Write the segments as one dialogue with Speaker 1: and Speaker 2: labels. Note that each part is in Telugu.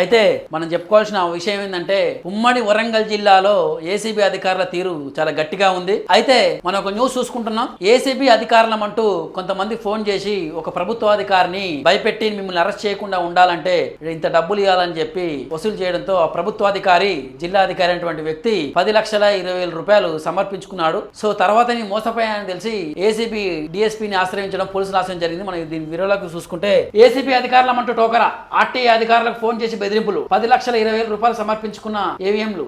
Speaker 1: అయితే మనం చెప్పుకోవాల్సిన విషయం ఏంటంటే ఉమ్మడి వరంగల్ జిల్లాలో ఏసీబీ అధికారుల తీరు చాలా గట్టిగా ఉంది. అయితే మనం ఒక న్యూస్ చూసుకుంటున్నాం. ఏసీబీ అధికారులం అంటూ కొంతమంది ఫోన్ చేసి ఒక ప్రభుత్వాధికారిని భయపెట్టి మిమ్మల్ని అరెస్ట్ చేయకుండా ఉండాలంటే ఇంత డబ్బులు ఇవ్వాలని చెప్పి వసూలు చేయడంతో ఆ ప్రభుత్వాధికారి జిల్లా అధికారి అయినటువంటి వ్యక్తి పది లక్షల ఇరవై వేల రూపాయలు సమర్పించుకున్నాడు. సో తర్వాత నేను మోసపోయానని తెలిసి ఏసీబీ డిఎస్పీని ఆశ్రయించడం పోలీసులు ఆశ్రయించడం జరిగింది. మనం దీని వివరాలకు చూసుకుంటే ఏసీబీ అధికారులం అంటూ టోకరా. ఆర్టీఐ అధికారులకు ఫోన్ చేసి బెదిరింపులు. పది లక్షల ఇరవై వేల రూపాయలు సమర్పించుకున్న ఏవిఎంలు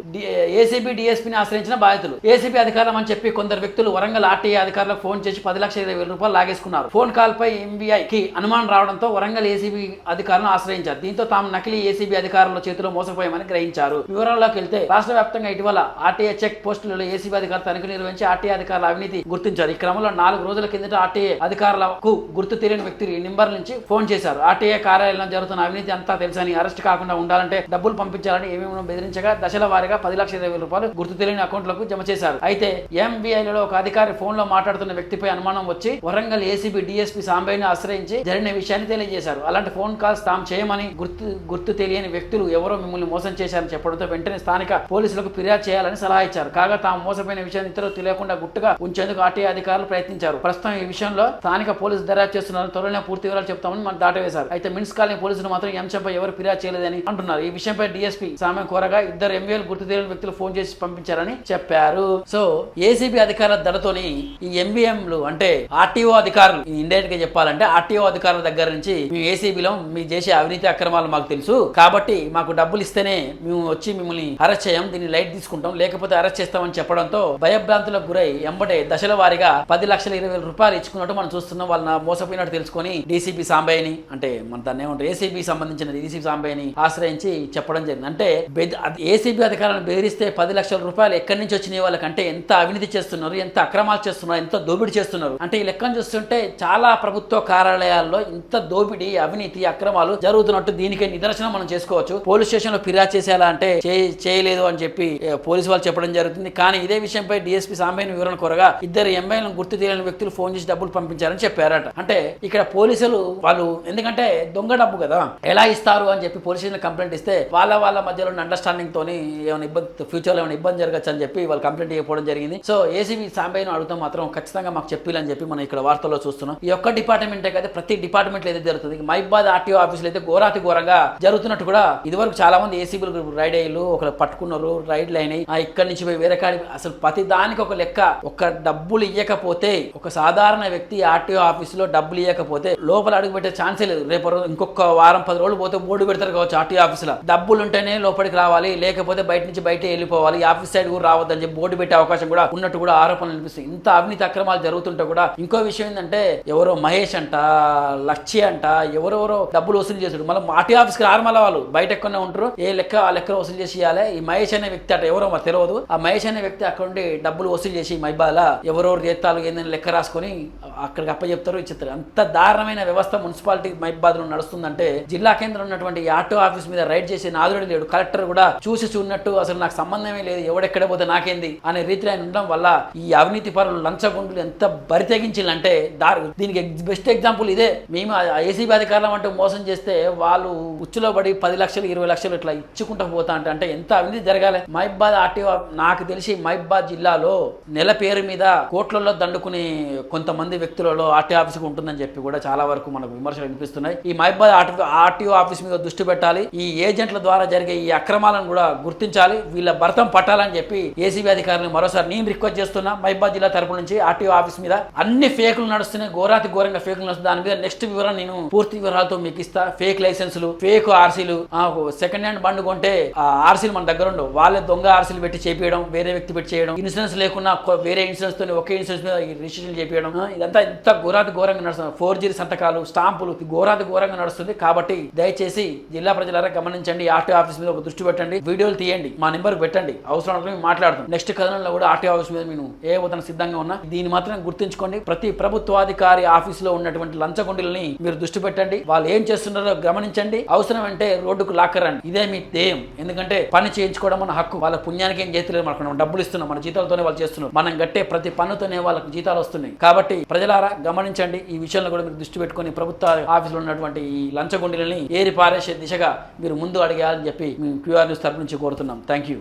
Speaker 1: ఏసీబీ డిఎస్పీని ఆశ్రయించిన బాధితులు. ఏసీబీ అధికారులం అని చెప్పి కొందరు వ్యక్తులు వరంగల్ ఆర్టీఐ అధికారులకు ఫోన్ చేసి పది లక్షల ఇరవై వేల రూపాయలు లాగేసుకున్నారు. ఫోన్ కాల్ పై ఎంబీఐ కి అనుమానం రావడంతో వరంగల్ ఏసీబీ అధికారులను ఆశ్రయించారు. దీంతో తాము నకిలీ ఏసీబీ అధికారుల చేతిలో మోసపోయామని గ్రహించారు. వివరాల్లోకి వెళ్తే రాష్ట్ర వ్యాప్తంగా ఇటీవల ఆర్టీఐ చెక్ పోస్టులలో ఏసీబీ అధికారులు తనిఖీ నిర్వహించి ఆర్టీఐ అధికారుల అవినీతి గుర్తించారు. ఈ క్రమంలో నాలుగు రోజుల కిందట ఆర్టీఐ అధికారులకు గుర్తు తెలియని వ్యక్తి ఈ నెంబర్ నుంచి ఫోన్ చేశారు. ఆర్టీఐ కార్యాలయంలో జరుగుతున్న అవినీతి అంతా తెలుసని అరెస్ట్ కాకుండా ఉండాలంటే డబ్బులు పంపించాలని ఏమేమి బెదిరించగా దశల వారీగా పది లక్షల ఇరవై రూపాయలు గుర్తు తెలియని అకౌంట్లకు జమ చేశారు. అయితే ఎంబీఐలలో ఒక అధికారి ఫోన్లో మాట్లాడుతున్న వ్యక్తిపై అనుమానం వచ్చి వరంగల్ ఏసీబీ డిఎస్పీ సాంబయ్యని ఆశ్రయించి జరిగిన విషయాన్ని తెలియజేశారు. అలాంటి ఫోన్ కాల్స్ తాము చేయమని గుర్తు గుర్తు తెలియని వ్యక్తులు ఎవరో మిమ్మల్ని మోసం చేశారని చెప్పడంతో వెంటనే స్థానిక పోలీసులకు ఫిర్యాదు చేయాలని సలహా ఇచ్చారు. కాగా తాము మోసపోయిన విషయాన్ని ఇతరులు తెలియకుండా గుట్టుగా ఉంచేందుకు ఆర్టీఐ అధికారులు ప్రయత్నించారు. ప్రస్తుతం ఈ విషయంలో స్థానిక పోలీసు దర్యాప్తు చేస్తున్నారు త్వరలోనే పూర్తి వివరాలు చెప్తామని మనం దాటవేశారు. అయితే మిన్స్ కాలనీ పోలీసులు మాత్రం ఈ అంశంపై ఎవరు ఫిర్యాదు చేయలేదని అంటున్నారు. ఈ విషయంపై డిఎస్పీ సామె కోరగా ఇద్దరు ఎంవీఎల్ గుర్తు తెలియని వ్యక్తులు ఫోన్ చేసి పంపించారని చెప్పారు. సో ఏసీబీ అధికారుల దడతోని ఈ ఎంబీఎంలు అంటే ఆర్టీఓ అధికారులు ఇండైరెక్ట్గా చెప్పాలంటే ఆర్టీఓ అధికారుల దగ్గర నుంచి మేము ఏసీబీలో మీ చేసే అవినీతి అక్రమాలు మాకు తెలుసు. కాబట్టి మాకు డబ్బులు ఇస్తేనే మేము వచ్చి మిమ్మల్ని అరెస్ట్ చేయం దీన్ని లైట్ తీసుకుంటాం. లేకపోతే అరెస్ట్ చేస్తామని చెప్పడంతో భయభ్రాంతులకు గురై ఎంబటే దశల వారీగా పది లక్షల ఇరవై వేల రూపాయలు ఇచ్చుకున్నట్టు మనం చూస్తున్నాం. వాళ్ళ మోసపోయినట్టు తెలుసుకొని డీసీపీ సాంబయ్యని అంటే మన దాన్ని ఏమంటారు? ఏసీబీ సంబంధించిన డీసీపీ సాంబయ్యని ఆశ్రయించి చెప్పడం జరిగింది. అంటే ఏసీబీ అధికారులను బెదిరిస్తే పది లక్షల రూపాయలు ఎక్కడి నుంచి వచ్చినాయి వాళ్ళకంటే ఎంత అవినీతి చేస్తున్నారు ఎంత అక్రమాలు చేస్తున్నారు ఎంత దోపిడీ చేస్తున్నారు? అంటే ఈ లెక్కను చూస్తుంటే చాలా ప్రభుత్వ కార్యాలయాల్లో ఇంత దోపిడీ అవినీతి అక్రమాలు జరుగుతున్నట్టు దీనికే నిదర్శనం మనం చేసుకోవచ్చు. పోలీస్ స్టేషన్లో ఫిర్యాదు చేసేలా అంటే చేయలేదు అని చెప్పి పోలీసు వాళ్ళు చెప్పడం జరుగుతుంది. కానీ ఇదే విషయంపై డిఎస్పీ సాంబైన వివరణ కోరగా ఇద్దరు ఎంఐలను గుర్తు తెలియని వ్యక్తులు ఫోన్ చేసి డబ్బులు పంపించారని చెప్పారట. అంటే ఇక్కడ పోలీసులు వాళ్ళు ఎందుకంటే దొంగ డబ్బు కదా ఎలా ఇస్తారు అని చెప్పి పోలీస్ స్టేషన్ కంప్లైంట్ ఇస్తే వాళ్ళ వాళ్ళ మధ్యలో ఉన్న అండర్స్టాండింగ్ తోని ఏమైనా ఇబ్బంది ఫ్యూచర్లో ఏమైనా ఇబ్బంది జరగచ్చు అని చెప్పి వాళ్ళు కంప్లైంట్ ఇవ్వడం జరిగింది. సో ఏసీబీ సాంబయ్యను అడుగుతాం మాత్రం ఖచ్చితంగా మాకు చెప్పిలని చెప్పి మనం ఇక్కడ వార్తల్లో చూస్తున్నాం. ఈ ఒక్క డిపార్ట్మెంటే కదా ప్రతి డిపార్ట్మెంట్ ఏదైతే జరుగుతుంది మైబాద్ ఆర్టీఓ ఆఫీసులు అయితే ఘోరాతి ఘోరంగా జరుగుతున్నట్టు కూడా ఇదివరకు చాలా మంది ఏసీబీలు రైడ్ అయ్యారు ఒకరు పట్టుకున్నారు రైడ్లు అయినాయి ఆ ఇక్కడి నుంచి పోయి వేరే కాడి అసలు ప్రతి దానికి ఒక లెక్క ఒక డబ్బులు ఇవ్వకపోతే ఒక సాధారణ వ్యక్తి ఆర్టీఓ ఆఫీసులో డబ్బులు ఇవ్వకపోతే లోపల అడుగు పెట్టే ఛాన్సే లేదు. రేపు ఇంకొక వారం పది రోజులు పోతే బోర్డు పెడతారు కావచ్చు. ఆర్టీఓ ఆఫీసుల డబ్బులు ఉంటేనే లోపలికి రావాలి లేకపోతే బయట నుంచి బయట వెళ్ళిపోవాలి. ఆఫీస్ సైడ్ కూడా రావద్దని చెప్పి బోర్డు పెట్టే అవకాశం కూడా ఉన్నట్టు కూడా ఆరోపణలు అనిపిస్తుంది ఇంత అవినీతి అక్రమాలు జరుగుతుంటే కూడా ఇంకో విషయం ఏంటంటే ఎవరో మహేష్ అంట లక్ష్య అంట ఎవరెవరో డబ్బులు వసూలు చేసాడు మళ్ళీ ఆర్టీ ఆఫీస్కి రారు మళ్ళీ వాళ్ళు. బయట ఎక్కడనే ఉంటారు. ఏ లెక్క ఆ లెక్క వసూలు చేసి ఇవ్వాలి. ఈ మహేష్ అనే వ్యక్తి అట ఎవరో మరి తెలియదు ఆ మహేష్ అనే వ్యక్తి అక్కడ ఉండి డబ్బులు వసూలు చేసి మైబాల ఎవరెవరు జీతాలు ఏందని లెక్క రాసుకొని అక్కడికి అప్పచెప్తారు ఇచ్చిస్తారు. అంత దారుణమైన వ్యవస్థ మున్సిపాలిటీ మైబాద్లో నడుస్తుందంటే జిల్లా కేంద్రం ఉన్నటువంటి ఆటో ఆఫీస్ మీద రైడ్ చేసే నాదుడు లేడు. కలెక్టర్ కూడా చూసి చూడనట్టు అసలు నాకు సంబంధమే లేదు ఎవడెక్కడ పోతే నాకేంది అనే రీతిలో ఆయన ఉండడం వల్ల ఈ అవినీతి పరులు లంచగుండులు ఎంత బరి తెగించిందంటే దారి దీనికి బెస్ట్ ఎగ్జాంపుల్ ఇదే. మేము ఏసీబీ అధికారులం అంటూ మోసం చేస్తే వాళ్ళు ఉచ్చులో పడి పది లక్షలు ఇరవై లక్షలు ఇట్లా ఇచ్చుకుంటూ పోతా అంటే అంటే ఎంత అవినీతి జరగాలి? మైబాద్ ఆర్టీఓ నాకు తెలిసి మైబాద్ జిల్లాలో నెల పేరు మీద కోట్లలో దండుకునే కొంతమంది వ్యక్తులలో ఆర్టీ ఆఫీస్కి ఉంటుందని చెప్పి కూడా చాలా వరకు మనకు విమర్శలు వినిపిస్తున్నాయి. ఈ మైబాద్ ఆర్టీఓ ఆఫీస్ మీద దృష్టి పెట్టాలి. ఈ ఏజెంట్ల ద్వారా జరిగే ఈ అక్రమాలను కూడా గుర్తించాలి. వీళ్ళ భర్తం పట్టాలని చెప్పి ఏసీబీ అధికారులను మరోసారి నేను రిక్వెస్ట్ చేస్తున్నా. మైబాద్ జిల్లా తరపు నుంచి ఆర్టీఓ ఆఫీస్ మీద అన్ని ఫేకులు నడుస్తున్నాయి. ఘోరాతి ఘోరంగా ఫేకులు నడుస్తుంది దాని మీద నెక్స్ట్ వివరాలు నేను పూర్తి వివరాలతో మీకు ఇస్తా. ఫేక్ లైసెన్సులు ఫేక్ ఆర్సీలు సెకండ్ హ్యాండ్ బండ్ కొంటే ఆ ఆర్సీలు మన దగ్గర ఉండవు. వాళ్ళే దొంగ ఆర్సీలు పెట్టి చేపించడం వేరే వ్యక్తి పెట్టి చేయడం ఇన్సూరెన్స్ లేకుండా వేరే ఇన్సూరెన్స్తో ఒకే ఇన్సూరెన్స్ మీద రిజిస్ట్రేషన్ చేపించడం ఇదంతా ఇంత ఘోరాతి ఘోరంగా నడుస్తుంది ఫోర్ జీ సంతకాలు స్టాంపులు ఘోరాతి ఘోరంగా నడుస్తుంది. కాబట్టి దయచేసి జిల్లా ప్రజలారా గమనించండి ఆర్టీ ఆఫీస్ మీద ఒక దృష్టి పెట్టండి వీడియోలు తీయండి మా నెంబర్ పెట్టండి అవసరం అనుకుని మాట్లాడతాం. నెక్స్ట్ కథనంలో కూడా ఆర్టీ ఆఫీస్ మీద నేను ఏ పోతాను సిద్ధంగా ఉన్నా దీన్ని మాత్రం గుర్తుంచుకోండి. ప్రతి ప్రభుత్వాధికారి ఆఫీస్లో ఉన్నటువంటి లంచగుండీలని మీరు దృష్టి పెట్టండి. వాళ్ళు ఏం చేస్తున్నారో గమనించండి. అవసరం అంటే రోడ్డుకు లాక్కరండి. ఇదే మీ ధ్యేయం. ఎందుకంటే పని చేయించుకోవడం మన హక్కు. వాళ్ళ పుణ్యానికి ఏం చేయలేదు మనకు. మనం డబ్బులు ఇస్తున్నాం మన జీతాలతోనే వాళ్ళు చేస్తున్నారు. మనం గట్టే ప్రతి పన్నుతోనే వాళ్ళకి జీతాలు వస్తున్నాయి. కాబట్టి ప్రజలారా గమనించండి. ఈ విషయంలో కూడా మీరు దృష్టి పెట్టుకొని ప్రభుత్వ ఆఫీసులో ఉన్నటువంటి ఈ లంచగొండిలని ఏరి పారేసే దిశగా మీరు ముందు అడగాలని చెప్పి మేము క్యూఆర్ న్యూస్ తరపు నుంచి కోరుతున్నాం. Thank you